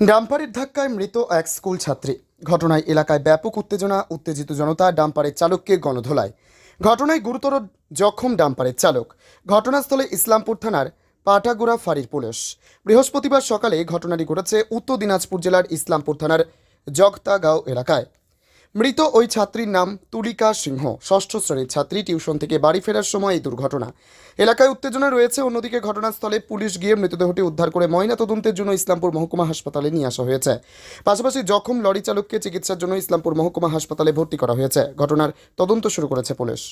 ডাম্পারের ধাক্কায় মৃত এক স্কুল ছাত্রী। ঘটনায় এলাকায় ব্যাপক উত্তেজনা, উত্তেজিত জনতা ডাম্পারের চালককে গণধোলায় ঘটনায় গুরুতর জখম ডাম্পারের চালক। ঘটনাস্থলে ইসলামপুর থানার পাটাগুড়া ফাঁড়ির পুলিশ। বৃহস্পতিবার সকালে ঘটনাটি ঘটেছে উত্তর দিনাজপুর জেলার ইসলামপুর থানার জগতাগাঁও এলাকায়। মৃত ওই ছাত্রীর নাম তুলিকা সিংহ, ষষ্ঠ শ্রেণির ছাত্রী, টিউশন থেকে বাড়ি ফেরার সময় এই দুর্ঘটনা। এলাকায় উত্তেজনা রয়েছে, অন্যদিকে ঘটনাস্থলে পুলিশ গিয়ে মৃতদেহটি উদ্ধার করে ময়না তদন্তের জন্য ইসলামপুর মহকুমা হাসপাতালে নিয়ে আসা হয়েছে। পাশাপাশি জখম লরি চালককে চিকিৎসার জন্য ইসলামপুর মহকুমা হাসপাতালে ভর্তি করা হয়েছে। ঘটনার তদন্ত শুরু করেছে পুলিশ।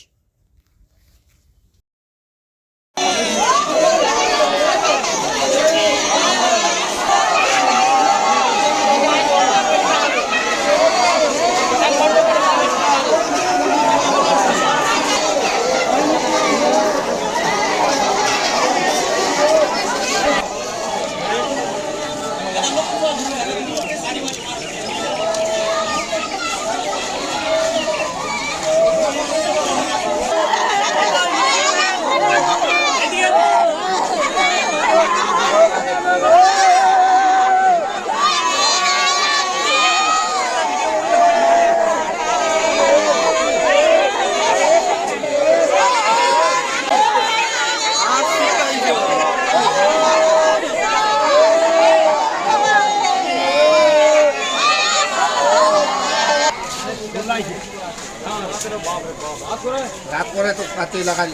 করে তো রাত্রে লাগাই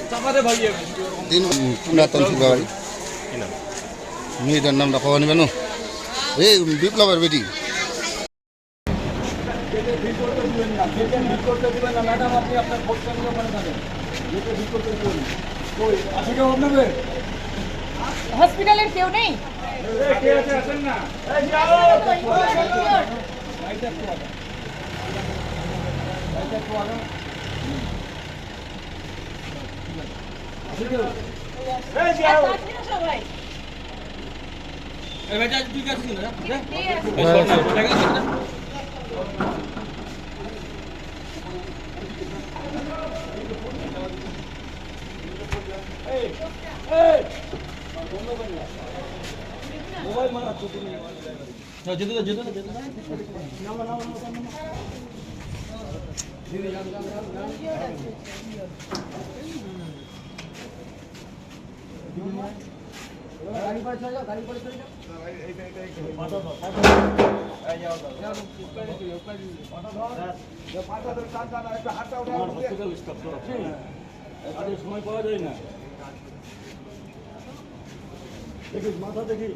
দিন পুরাতন বাড়ি মেয়েটার নামটা পাওয়া নিবে না এই বিপ্লবের বেটি। হসপিটালের কেউ নেই? সবাই সময় পাওয়া যায় না দেখি মাথা দেখি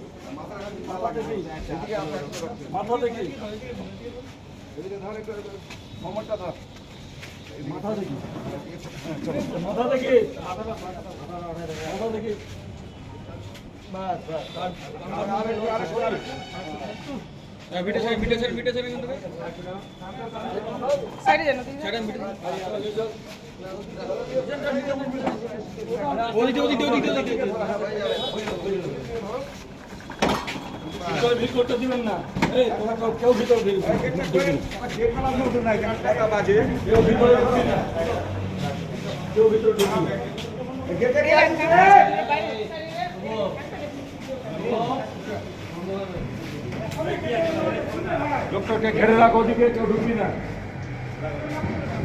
মাথা দেখি মাথা দেখি মাথা দেখি মাথা দেখি মাথা দেখি বাস সাইডে জানো দিদি ভিতরে ভিড় করতে দিবেন না এই তোমরা কেউ- ভিতরে ভিড়। কেউ ভিতরে। কেউ ভিতরে। লোকটাকে ঘেরে রাখো ওদিকে কেউ ঢুকবি না নাম জানে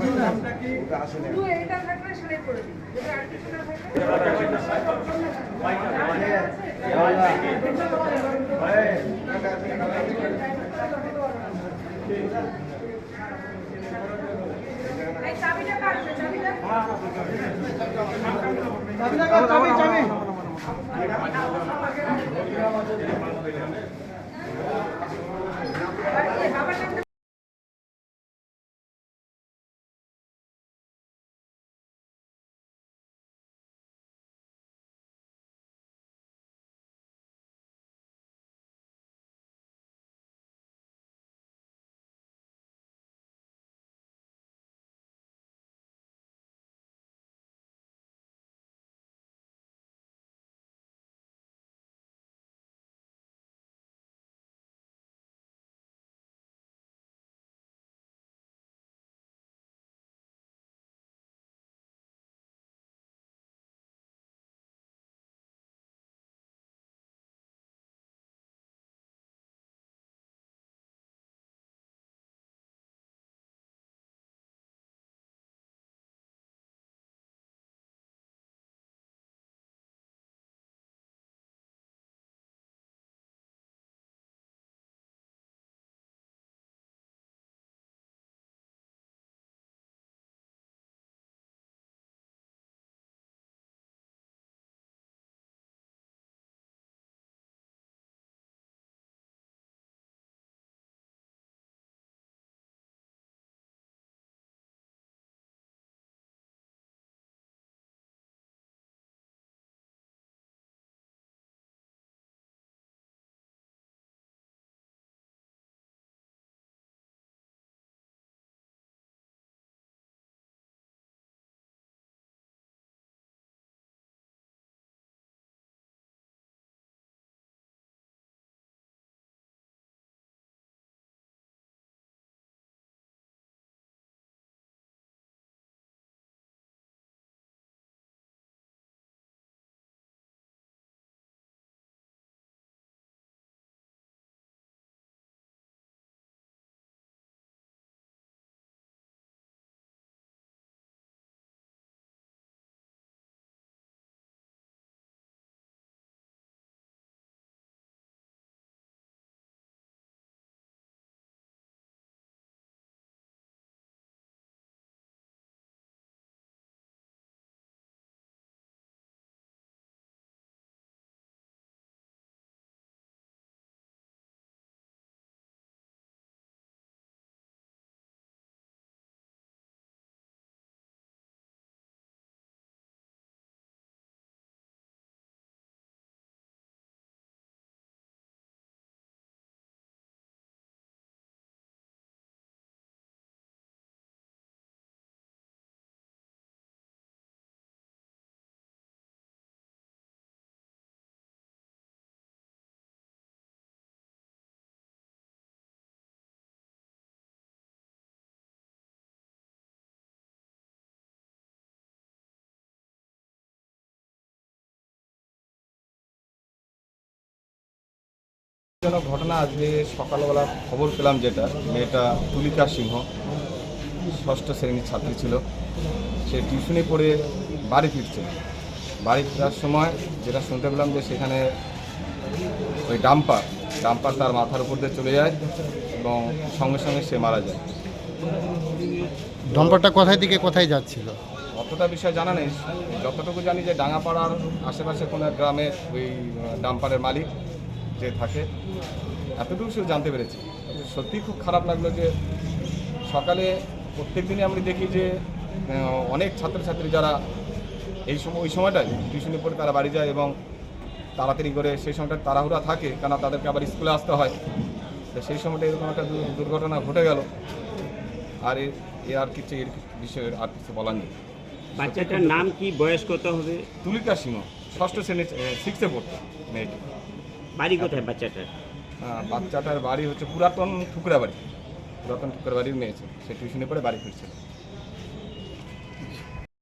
দিন জনক ঘটনা আজকে সকালবেলা খবর পেলাম যেটা মেয়েটা তুলিকা সিংহ ষষ্ঠ শ্রেণির ছাত্রী ছিল। সে টিউশনে পড়ে বাড়ি ফিরছে। বাড়ি ফেরার সময় যেটা শুনতে পেলাম যে সেখানে ওই ডাম্পার ডাম্পার তার মাথার উপর দিয়ে চলে যায় এবং সঙ্গে সঙ্গে সে মারা যায়। ডম্পারটা কোথায় দিকে কোথায় যাচ্ছিল? অতটা বিষয় জানা নেই। যতটুকু জানি যে ডাঙাপাড়ার আশেপাশে কোনো গ্রামে ওই ডাম্পারের মালিক যে থাকে। এতটুকু শুধু জানতে পেরেছি। সত্যিই খুব খারাপ লাগল যে সকালে প্রত্যেক দিনই আমরা দেখি যে অনেক ছাত্রছাত্রী যারা এই সময় ওই সময়টায় টিউশনি পড়ে তারা বাড়ি যায় এবং তাড়াতাড়ি করে সেই সময়টা তাড়াহুড়া থাকে কেন তাদেরকে আবার স্কুলে আসতে হয়। তো সেই সময়টা এরকম একটা দুর্ঘটনা ঘটে গেল। আর এ এ আর কিছু এর বিষয়ে আর কিছু বলার নেই। বাচ্চাটার নাম কি? বয়স কত হবে? তুলিকা সিংহ ষষ্ঠ শ্রেণির সিক্সে পড়তো মেয়েটি। বাড়ি কোথায় বাচ্চাটার? বাচ্চাটার বাড়ি হচ্ছে পুরাতন ঠুকরা বাড়ি পুরাতন ঠুকরা বাড়ির মেয়েছে সে টিউশনে পড়ে, বাড়ি ফিরছিল